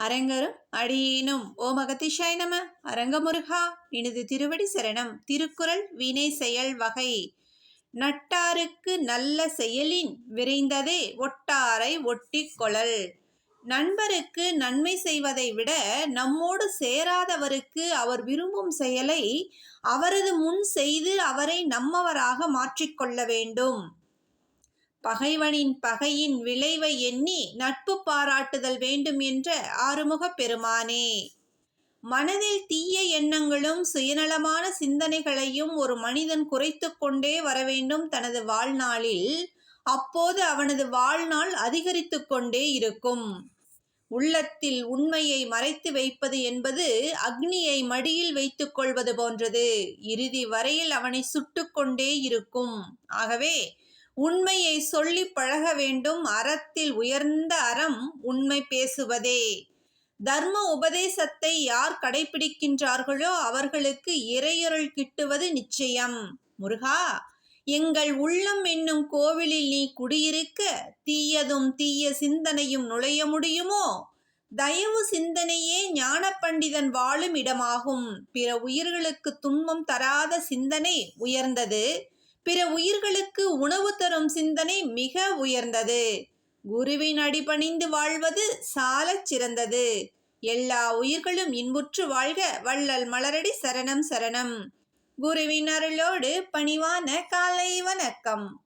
அரங்கரும் அடியேனும். ஓ மகதிஷாய் நம. அரங்கமுருகா இனிது திருவடி சரணம். திருக்குறள் வினை செயல் வகை. நட்டாருக்கு நல்ல செயலின் விரைந்ததே ஒட்டாரை ஒட்டி கொளல். நண்பருக்கு நன்மை செய்வதை விட நம்மோடு சேராதவருக்கு அவர் விரும்பும் செயலை அவரது முன் செய்து அவரை நம்மவராக மாற்றிக்கொள்ள வேண்டும். பகைவனின் பகையின் விளைவை எண்ணி நட்பு பாராட்டுதல் வேண்டும் என்ற ஆறுமுகப் பெருமானே. மனதில் தீய எண்ணங்களும் சுயநலமான சிந்தனைகளையும் ஒரு மனிதன் குறைத்து கொண்டே வர வேண்டும் தனது வாழ்நாளில். அப்போது அவனது வாழ்நாள் அதிகரித்து கொண்டே இருக்கும். உள்ளத்தில் உண்மையை மறைத்து வைப்பது என்பது அக்னியை மடியில் வைத்துக் கொள்வது போன்றது. இறுதி வரையில் அவனை சுட்டு கொண்டே இருக்கும். ஆகவே உண்மையை சொல்லி பழக வேண்டும். அறத்தில் உயர்ந்த அறம் உண்மை பேசுவதே. தர்ம உபதேசத்தை யார் கடைபிடிக்கின்றார்களோ அவர்களுக்கு இறையொருள் கிட்டுவது நிச்சயம். முருகா எங்கள் உள்ளம் என்னும் கோவிலில் நீ குடியிருக்க தீயதும் தீய சிந்தனையும் நுழைய முடியுமோ? தயவு சிந்தனையே ஞான பண்டிதன் வாழும் இடமாகும். பிற உயிர்களுக்கு துன்பம் தராத சிந்தனை உயர்ந்தது. பிற உயிர்களுக்கு உணவு தரும் சிந்தனை மிக உயர்ந்தது. குருவின் அடிபணிந்து வாழ்வது சாலச் சிறந்தது. எல்லா உயிர்களும் இன்புற்று வாழ்க வள்ளல் மலரடி சரணம் சரணம். குருவின் அருளோடு பணிவான காலை வணக்கம்.